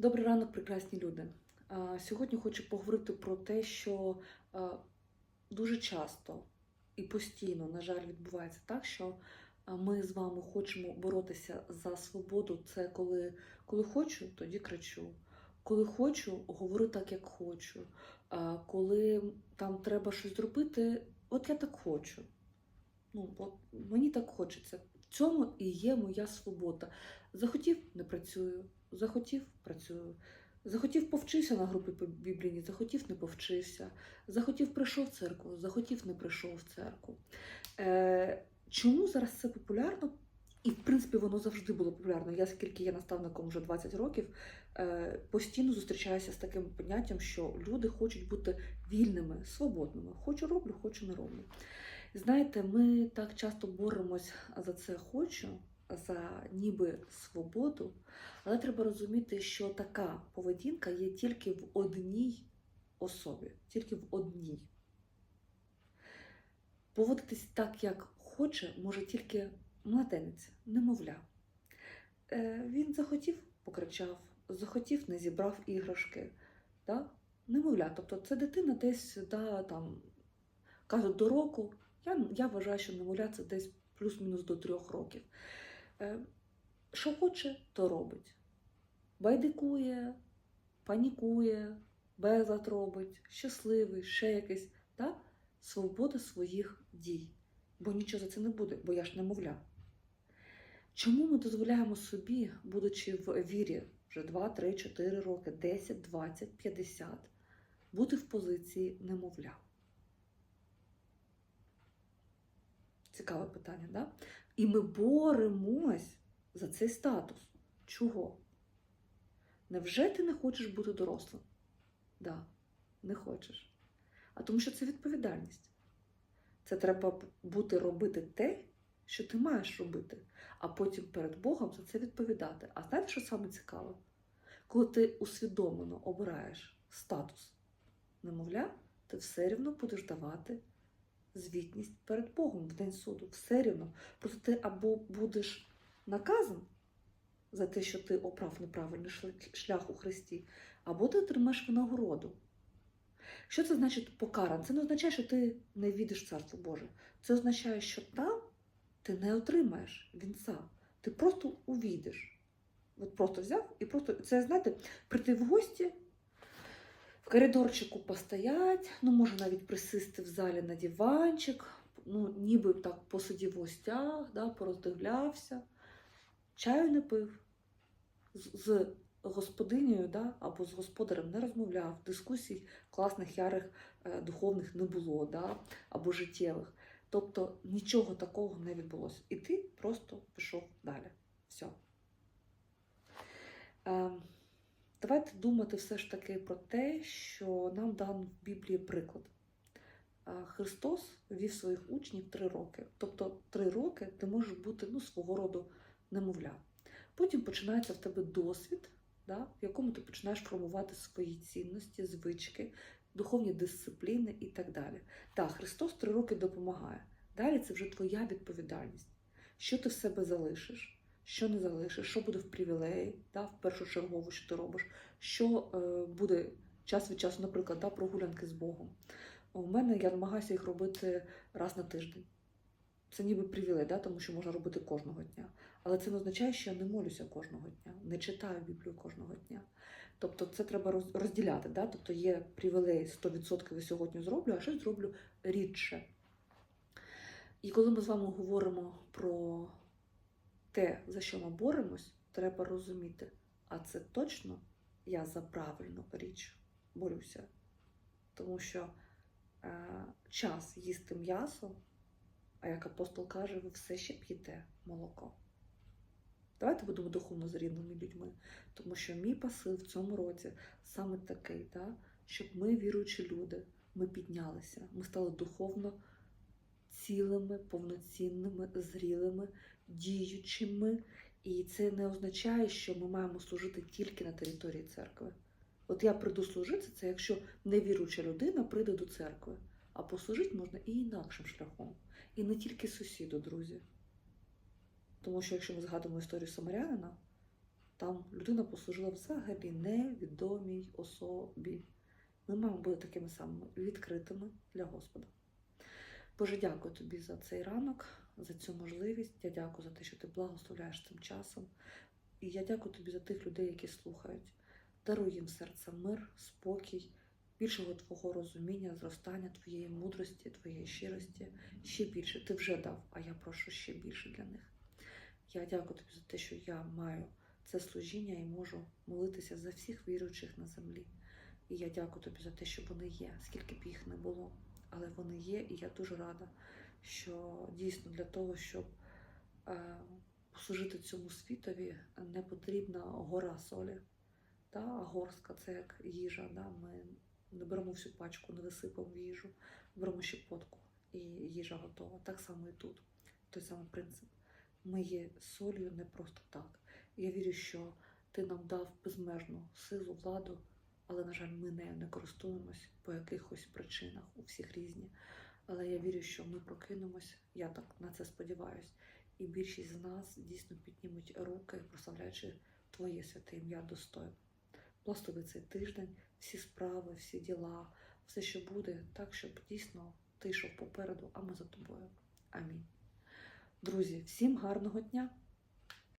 Добрий ранок, прекрасні люди. Сьогодні хочу поговорити про те, що дуже часто і постійно, на жаль, відбувається так, що ми з вами хочемо боротися за свободу. Це коли, коли хочу, тоді кричу. Коли хочу, говорю так, як хочу. Коли там треба щось зробити, от я так хочу. Ну, от мені так хочеться. В цьому і є моя свобода. Захотів не працюю, захотів працюю. Захотів повчився на групі по біблійній, захотів не повчився. Захотів прийшов в церкву, захотів не прийшов в церкву. Е, чому зараз це популярно? І, в принципі, воно завжди було популярно. Я, скільки є наставником вже 20 років, е, постійно зустрічаюся з таким поняттям, що люди хочуть бути вільними, свободними. Хочу роблю, хочу не роблю. Знаєте, ми так часто боремось за це хочу, за ніби свободу, але треба розуміти, що така поведінка є тільки в одній особі, тільки в одній. Поводитись так, як хоче, може тільки младенець, немовля. Е, він захотів, покричав, захотів, не зібрав іграшки. Да? Немовля. Тобто це дитина десь да, там, кажуть, до року. Я, я вважаю, що немовля це десь плюс-мінус до трьох років. Е, що хоче, то робить. Байдикує, панікує, безлад робить, щасливий, ще якийсь. Да? Свобода своїх дій. Бо нічого за це не буде, бо я ж немовля. Чому ми дозволяємо собі, будучи в вірі вже 2, 3, 4 роки, 10, 20, 50, бути в позиції немовля? Цікаве питання, да? І ми боремось за цей статус. Чого? Невже ти не хочеш бути дорослим? Да, не хочеш. А тому що це відповідальність. Це треба бути робити те, що ти маєш робити, а потім перед Богом за це відповідати. А знаєте, що саме цікаво? Коли ти усвідомлено обираєш статус немовля, ти все рівно будеш давати звітність перед Богом в день суду. Все рівно. Просто ти або будеш наказан за те, що ти обрав неправильний шлях- у Христі, або ти отримаєш винагороду. Що це значить покаран? Це не означає, що ти не війдеш в Царство Боже. Це означає, що там ти не отримаєш вінця. Ти просто увійдеш. От просто взяв і просто це, знаєте, прийти в гості, коридорчику постоять, ну, може навіть присисти в залі на диванчик, ну, ніби так посидів гостях, да, пороздивлявся, чаю не пив, з, з господинею да, або з господарем не розмовляв, дискусій класних, ярих, е, духовних не було, да, або життєвих. Тобто нічого такого не відбулося. І ти просто пішов далі. Все. Е, давайте думати все ж таки про те, що нам дан в Біблії приклад. Христос вів своїх учнів три роки. Тобто три роки ти можеш бути ну, свого роду немовля. Потім починається в тебе досвід, да, в якому ти починаєш формувати свої цінності, звички, духовні дисципліни і так далі. Так, Христос три роки допомагає. Далі це вже твоя відповідальність. Що ти в себе залишиш, що не залишиш, що буде в привілеї, да, в першу чергу, що ти робиш, що е, буде час від часу, наприклад, да, прогулянки з Богом. У мене я намагаюся їх робити раз на тиждень. Це ніби привілей, да, тому що можна робити кожного дня. Але це не означає, що я не молюся кожного дня, не читаю Біблію кожного дня. Тобто це треба розділяти. Да? Тобто є привілей 100% я сьогодні зроблю, а щось зроблю рідше. І коли ми з вами говоримо про те, за що ми боремось, треба розуміти, а це точно я за правильну річ борюся. Тому що е, час їсти м'ясо, а як апостол каже, ви все ще п'єте молоко. Давайте будемо духовно зрівними людьми, тому що мій посил в цьому році саме такий, да? щоб ми, віруючі люди, ми піднялися, ми стали духовно цілими, повноцінними, зрілими, діючими. І це не означає, що ми маємо служити тільки на території церкви. От я прийду служити, це якщо невіруюча людина прийде до церкви, а послужити можна і інакшим шляхом. І не тільки сусіду, друзі. Тому що якщо ми згадуємо історію самарянина, там людина послужила взагалі невідомій особі. Ми маємо бути такими самими відкритими для Господа. Боже, дякую тобі за цей ранок, за цю можливість. Я дякую за те, що ти благословляєш цим часом. І я дякую тобі за тих людей, які слухають. Даруй їм серце мир, спокій, більшого твого розуміння, зростання, твоєї мудрості, твоєї щирості. Ще більше. Ти вже дав, а я прошу ще більше для них. Я дякую тобі за те, що я маю це служіння і можу молитися за всіх віруючих на землі. І я дякую тобі за те, що вони є, скільки б їх не було. Але вони є, і я дуже рада, що дійсно для того, щоб е, служити цьому світові, не потрібна гора солі. Та, горстка це як їжа. Да? Ми не беремо всю пачку, не висипаємо в їжу, беремо щепотку, і їжа готова. Так само і тут. Той самий принцип. Ми є солью не просто так. Я вірю, що ти нам дав безмежну силу, владу, але, на жаль, ми нею не користуємось по якихось причинах, у всіх різні. Але я вірю, що ми прокинемось, я так на це сподіваюся, і більшість з нас дійсно піднімуть руки, прославляючи Твоє святе ім'я достойно. Благослови цей тиждень, всі справи, всі діла, все, що буде, так, щоб дійсно ти йшов попереду, а ми за тобою. Амінь. Друзі, всім гарного дня!